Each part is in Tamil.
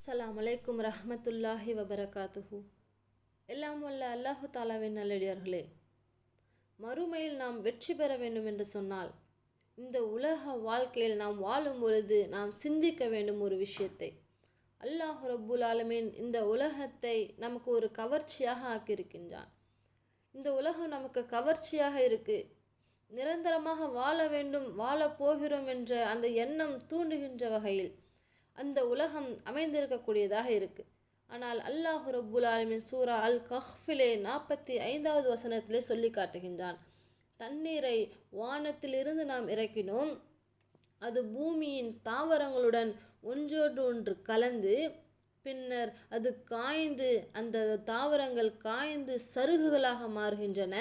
அஸ்லாம் வலைக்கும் ரஹமத்துல்லாஹி வபரகாத்துஹு எல்லாம் வல்ல அல்லாஹு தாலாவின் நல்லடியார்களே. மறுமையில் நாம் வெற்றி பெற வேண்டும் என்று சொன்னால் இந்த உலக வாழ்க்கையில் நாம் வாழும் பொழுது நாம் சிந்திக்க வேண்டும் ஒரு விஷயத்தை. அல்லாஹ் ரப்புல் ஆலமீன் இந்த உலகத்தை நமக்கு ஒரு கவர்ச்சியாக ஆக்கியிருக்கின்றான். இந்த உலகம் நமக்கு கவர்ச்சியாக இருக்குது நிரந்தரமாக வாழ வேண்டும் வாழப் போகிறோம் என்ற அந்த எண்ணம் தூண்டுகின்ற வகையில் அந்த உலகம் அமைந்திருக்கக்கூடியதாக இருக்குது ஆனால் அல்லாஹ் ரப்புல் ஆலமின் சூரா அல் கஹ்ஃபிலே நாற்பத்தி ஐந்தாவது வசனத்திலே சொல்லி காட்டுகின்றான். தண்ணீரை வானத்திலிருந்து நாம் இறக்கினோம். அது பூமியின் தாவரங்களுடன் ஒன்றோடு ஒன்று கலந்து பின்னர் அது காய்ந்து அந்த தாவரங்கள் காய்ந்து சருகுகளாக மாறுகின்றன.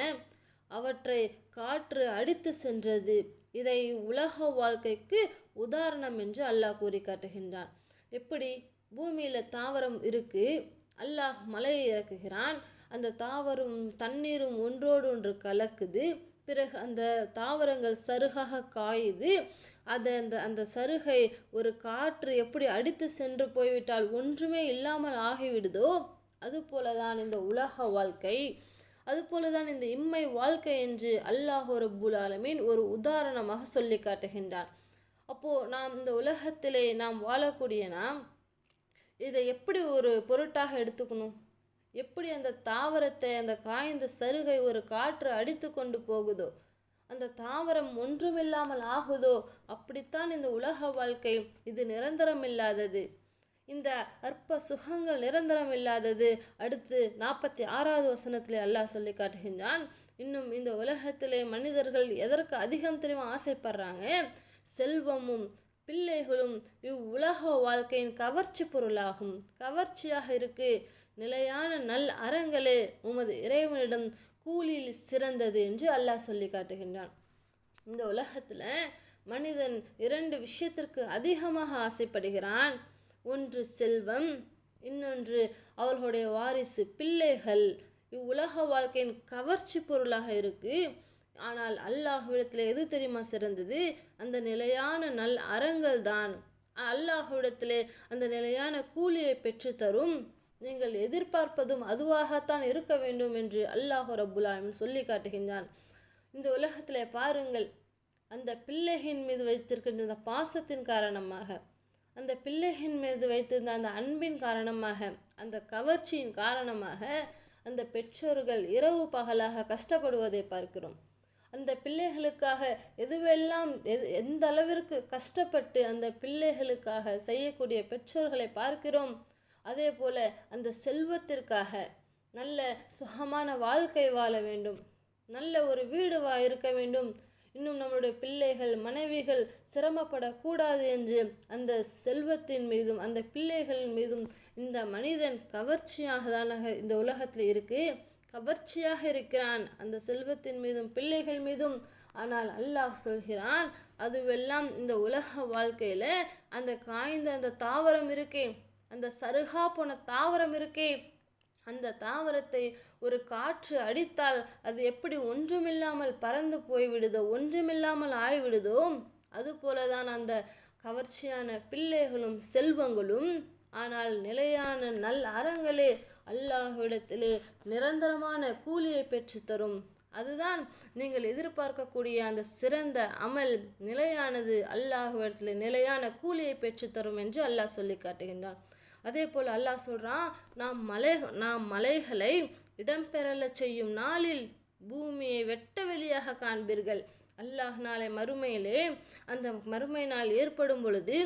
அவற்றை காற்று அடித்து சென்றது. இதை உலக வாழ்க்கைக்கு உதாரணம் என்று அல்லாஹ் கூறி காட்டுகின்றான். எப்படி? பூமியில் தாவரம் இருக்குது அல்லாஹ் மலையை இறக்குகிறான். அந்த தாவரம் தண்ணீரும் ஒன்றோடு ஒன்று கலக்குது. பிறகு அந்த தாவரங்கள் சருகாக காயுது. அதை அந்த அந்த சருகை ஒரு காற்று எப்படி அடித்து சென்று போய்விட்டால் ஒன்றுமே இல்லாமல் ஆகிவிடுதோ? அதுபோல தான் இந்த உலக வாழ்க்கை. அதுபோல தான் இந்த இம்மை வாழ்க்கை என்று அல்லாஹ் ரபுல் ஆலமீன் ஒரு உதாரணமாக சொல்லி காட்டுகின்றான். அப்போது நாம் இந்த உலகத்திலே நாம் வாழக்கூடிய நாம் இதை எப்படி ஒரு பொருட்டாக எடுத்துக்கணும்? எப்படி அந்த தாவரத்தை அந்த காய்ந்த சருகை ஒரு காற்று அடித்து கொண்டு போகுதோ? அந்த தாவரம் ஒன்றுமில்லாமல் ஆகுதோ? அப்படித்தான் இந்த உலக வாழ்க்கை இது நிரந்தரம் இல்லாதது. இந்த அற்ப சுகங்கள் நிரந்தரம் இல்லாதது. அடுத்து நாற்பத்தி ஆறாவது வசனத்திலே அல்லாஹ் சொல்லி காட்டுகின்றான் இன்னும் இந்த உலகத்திலே மனிதர்கள் எதற்கு அதிகம் தெரியுமா ஆசைப்படுறாங்க? செல்வமும் பிள்ளைகளும் இவ்வுலக வாழ்க்கையின் கவர்ச்சி பொருளாகும். கவர்ச்சியாக இருக்கு. நிலையான நல் அறங்களே உமது இறைவனிடம் கூலியில் சிறந்தது என்று அல்லாஹ் சொல்லி காட்டுகின்றான். இந்த உலகத்தில் மனிதன் இரண்டு விஷயத்திற்கு அதிகமாக ஆசைப்படுகிறான். ஒன்று செல்வம் இன்னொன்று அவர்களுடைய வாரிசு பிள்ளைகள். இவ்வுலக வாழ்க்கையின் கவர்ச்சி பொருளாக இருக்குது ஆனால் அல்லாஹ்விடத்தில் எது தெரியுமா சிறந்தது? அந்த நிலையான நல் அறங்கள் தான். அல்லாஹ்விடத்திலே அந்த நிலையான கூலியை பெற்றுத்தரும் நீங்கள் எதிர்பார்ப்பதும் அதுவாகத்தான் இருக்க வேண்டும் என்று அல்லாஹ் ரப்புல் சொல்லி காட்டுகின்றான். இந்த உலகத்தில் பாருங்கள் அந்த பிள்ளையின் மீது வைத்திருக்கின்ற அந்த பாசத்தின் காரணமாக அந்த பிள்ளையின் மீது வைத்திருந்த அந்த அன்பின் காரணமாக அந்த கவர்ச்சியின் காரணமாக அந்த பெற்றோர்கள் இரவு பகலாக கஷ்டப்படுவதை பார்க்கிறோம். அந்த பிள்ளைகளுக்காக எதுவெல்லாம் எது எந்த அளவிற்கு கஷ்டப்பட்டு அந்த பிள்ளைகளுக்காக செய்யக்கூடிய பெற்றோர்களை பார்க்கிறோம் அதே போல் அந்த செல்வத்திற்காக நல்ல சுகமான வாழ்க்கை வாழ வேண்டும் நல்ல ஒரு வீடு வா இருக்க வேண்டும். இன்னும் நம்மளுடைய பிள்ளைகள் மனைவிகள் சிரமப்படக்கூடாது என்று அந்த செல்வத்தின் மீதும் அந்த பிள்ளைகளின் மீதும் இந்த மனிதன் கவர்ச்சியாக தானாக இந்த உலகத்தில் இருக்குது கவர்ச்சியாக இருக்கிறான். அந்த செல்வத்தின் மீதும் பிள்ளைகள் மீதும். ஆனால் அல்லாஹ் சொல்கிறான் அதுவெல்லாம் இந்த உலக வாழ்க்கையில் அந்த காய்ந்த அந்த தாவரம் இருக்கே அந்த சருகா போன தாவரம் இருக்கே. அந்த தாவரத்தை ஒரு காற்று அடித்தால் அது எப்படி ஒன்றுமில்லாமல் பறந்து போய்விடுதோ ஒன்றுமில்லாமல் ஆய்விடுதோ? அதுபோல தான் அந்த கவர்ச்சியான பிள்ளைகளும் செல்வங்களும் ஆனால் நிலையான நல் அறங்களே அல்லாஹ்விடத்திலே நிரந்தரமான கூலியை பெற்றுத்தரும் அதுதான் நீங்கள் எதிர்பார்க்கக்கூடிய அந்த சிறந்த அமல் நிலையானது அல்லாஹ்விடத்தில் நிலையான கூலியை பெற்றுத்தரும் என்று அல்லாஹ் சொல்லி காட்டுகின்றான். அதே போல் அல்லாஹ் சொல்கிறான் நாம் மலை நாம் மலைகளை இடம்பெறல செய்யும் நாளில் பூமியை வெட்ட வெளியாக காண்பீர்கள். அல்லாஹ் நாளை மறுமையிலே அந்த மறுமை நாள் ஏற்படும் பொழுது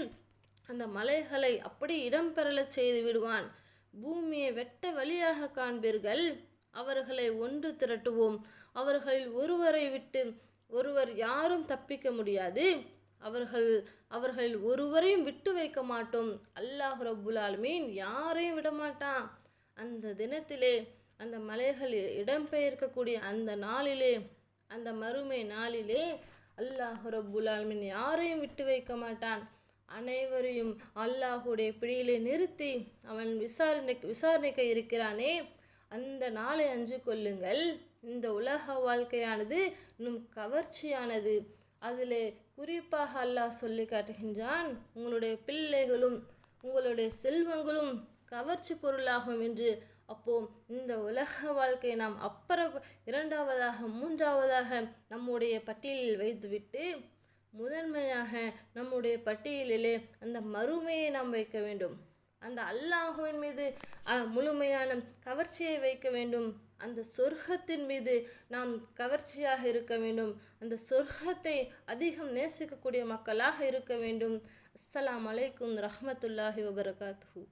அந்த மலைகளை அப்படி இடம்பெறலச் செய்து விடுவான். பூமியை வெட்ட வழியாக காண்பீர்கள். அவர்களை ஒன்று திரட்டுவோம். அவர்களில் ஒருவரை விட்டு ஒருவர் யாரும் தப்பிக்க முடியாது. அவர்கள் அவர்கள் ஒருவரையும் விட்டு வைக்க மாட்டோம். அல்லாஹ் ரப்புல் யாரையும் விடமாட்டான். அந்த தினத்திலே அந்த மலைகள் இடம்பெயர்க்கக்கூடிய அந்த நாளிலே அந்த மறுமை நாளிலே அல்லாஹ் ரப்புல் யாரையும் விட்டு வைக்க மாட்டான். அனைவரையும் அல்லாஹுடைய பிடியிலே நிறுத்தி அவன் விசாரணை விசாரணைக்க இருக்கிறானே. அந்த நாளை அஞ்சு கொள்ளுங்கள். இந்த உலக வாழ்க்கையானது இன்னும் கவர்ச்சியானது. அதில் குறிப்பாக அல்லாஹ் சொல்லி காட்டுகின்றான் உங்களுடைய பிள்ளைகளும் உங்களுடைய செல்வங்களும் கவர்ச்சி பொருளாகும் என்று. அப்போ இந்த உலக வாழ்க்கையை நாம் அப்புற இரண்டாவதாக மூன்றாவதாக நம்முடைய பட்டியலில் வைத்துவிட்டு முதன்மையாக நம்முடைய பட்டியலிலே அந்த மறுமையை நாம் வைக்க வேண்டும். அந்த அல்லாஹுவின் மீது முழுமையான கவர்ச்சியை வைக்க வேண்டும். அந்த சொர்க்கத்தின் மீது நாம் கவர்ச்சியாக இருக்க வேண்டும். அந்த சொர்க்கத்தை அதிகம் நேசிக்கக்கூடிய மக்களாக இருக்க வேண்டும். அஸ்லாம் அலைக்கும் ரஹமத்துல்லாஹி வபரகாத்துஹு.